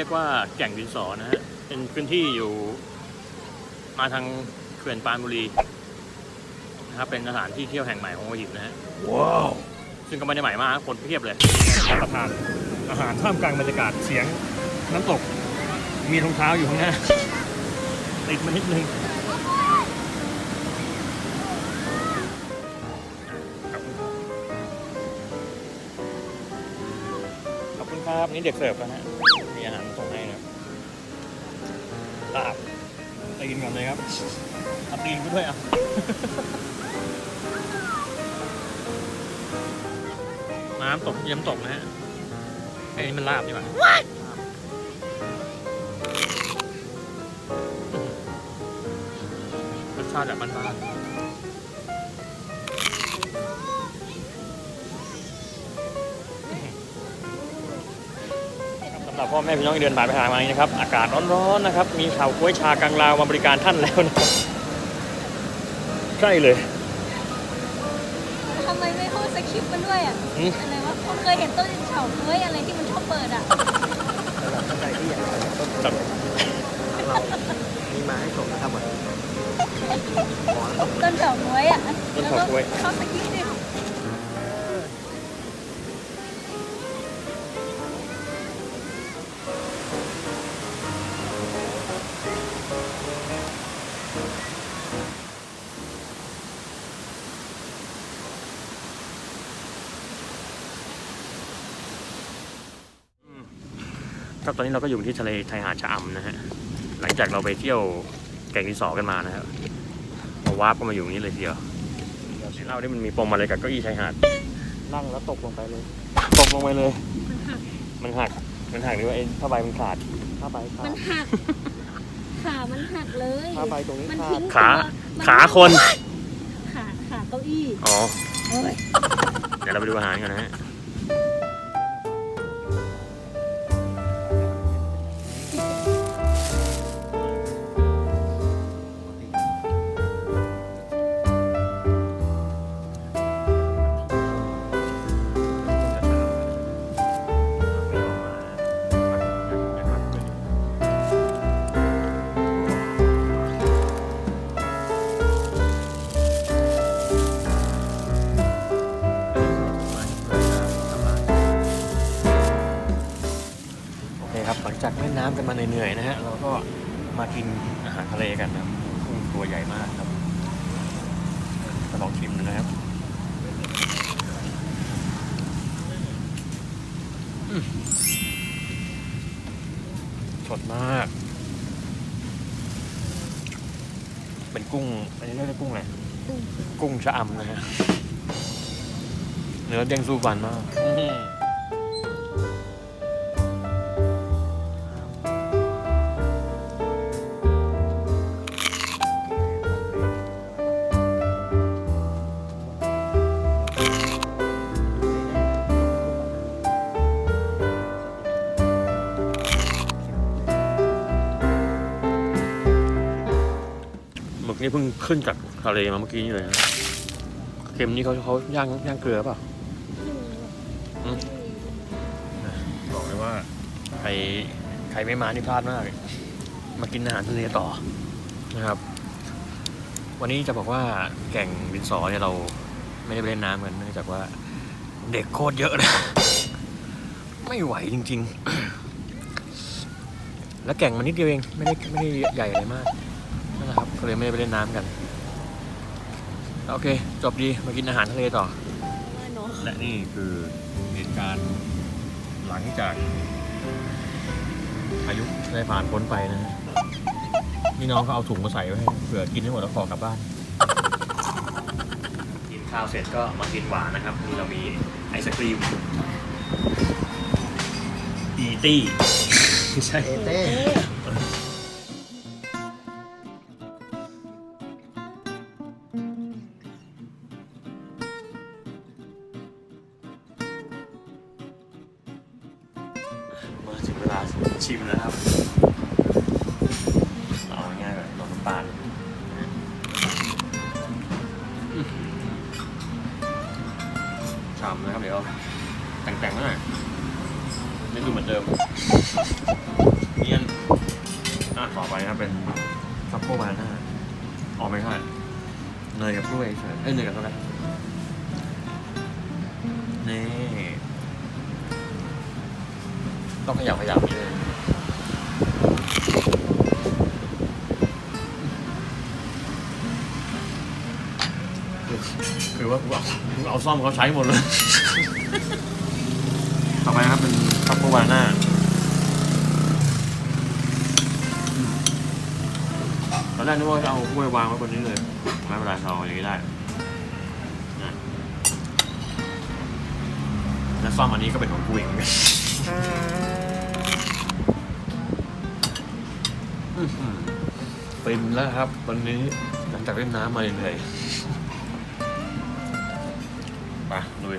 ที่นี่เรียกว่าแก่งดินสอนะฮะ เป็นพื้นที่อยู่มาทางเขื่อนปรานบุรีนะครับเป็นสถานที่เที่ยวแห่งใหม่ของหัวหินนะฮะ ว้าว ซึ่งก็ไม่ได้ใหม่มากคนเพียบเลยรับประทานอาหารท่ามกลางบรรยากาศเสียงน้ำตก มีรองเท้าอยู่ข้างหน้าติดมานิดนึง คุณครับนี่เด็กเสิร์ฟนะฮะมีอาหารส่งให้นะครับลาบตีนก่อนเลยครับเอาตีนก็ด้วยอะน้ำตกเยี่ยมตกนะฮะไอ้นี่มันลาบดีกว่ารสชาติแบบบ้านๆ สำหรับพ่อแม่พี่น้องเดินผ่านไปทางมานี้นะครับ อากาศร้อนๆนะครับ มีชาวกล้วยชากลางลาวมาบริการท่านแล้วนะใช่เลยทำไมไม่พูดสคริปต์มันด้วยอะอะไรวะผมเคยเห็นต้นเฉาก้วยอะไรที่มันชอบเปิดอะครับเรามีมาให้ชมนะครับผมต้นเฉาก้วยอะต้นเฉาก๊วยแล้อบสคริปต์ดิ ครับตอนนี้เราก็อยู่ที่ทะเลชายหาดชะอำนะฮะหลังจากเราไปเที่ยวแก่งดินสอกันมานะครับเราวาร์ปก็มาอยู่ตรงนี้เลยทีเดียวเดี๋ยวเล่าที่มันมีปมอะไรกับเก้าอี้ชายหาดนั่งแล้วตกลงไปเลย ตกลงไปเลย มันหักมันหักหรือว่าไอ้ผ้าใบมันขาดผ้าใบขามันหัก ขามันหักเลยผ้าใบตรงนี้มันขาดทิ้งขาตัวขาคนขาขาเก้าอี้อ๋อโอ้ย เดี๋ยวเราไปดูอาหารกันนะฮะ หลังจากเล่นน้ำกันมาเหนื่อยๆนะฮะเราก็มากินอาหารทะเลกันนะกุ้งตัวใหญ่มากครับจะลองชิมดูนะครับสดมาก เป็นกุ้ง อันนี้เรียกว่ากุ้งอะไร กุ้งชะอำนะฮะ เนื้อเด้งสู้ฟันมาก นี่เพิ่งขึ้นจากทะเลมาเมื่อกี้นี่เลยนะเค็มนี่เขาเขาย่างย่างเกลือเปล่ะอืมบอกเลยว่าใครใครไม่มานี่พลาดมากมากินอาหารทะเลต่อนะครับ วันนี้จะบอกว่าแก่งดินสอเนี่ยเราไม่ได้ไปเล่นน้ำกันเนื่องจากว่าเด็กโคตรเยอะเลยไม่ไหวจริง ๆ แล้วแก่งมันนิดเดียวเองไม่ได้ไม่ได้ใหญ่อะไรมาก ก็เลยไม่ได้ไปเล่นน้ำกัน โอเค จบดีมากินอาหารทะเลต่อเนาะและนี่คือเหตุการณ์หลังจากพายุได้ผ่านพ้นไปนะฮะนี่น้องเขาเอาถุงมาใส่ไว้ให้เผื่อกินให้หมดแล้วขอกลับบ้าน กินข้าวเสร็จก็มากินหวานนะครับ นี่เรามีไอศครีมอีตี้ไม่ใช่ เอเต้ ถึงเวลาชิมแล้วครับ เอาง่ายๆแบบลงน้ำตาลฉ่ำนะครับเดี๋ยวแต่งๆหน่อยไม่ดูเหมือนมือนเดิมเนียนอะต่อไปนะครับเป็นซัปโปบาน่าออกไม่ใช่เนยกับกล้วยเฉยเอ้ยเนยกับช็อกโกแลตนี่ ต้องขยับขยับนิดนึงคือว่ากูเอากูเอาซ่อมเขาใช้หมดเลย ต่อไปนะครับเป็นซัปโปบาน่าตอนแรกนึกว่าจะเอากล้วยวางไว้บนนี้เลย ไม่เป็นไรเราอาอย่างนี้ได้นะและซ่อมอันนี้ก็เป็นของกูเองเหมือนกัน ฟินแล้วครับ วันนี้หลังจากเล่นน้ำมาเหนื่อยไปลุย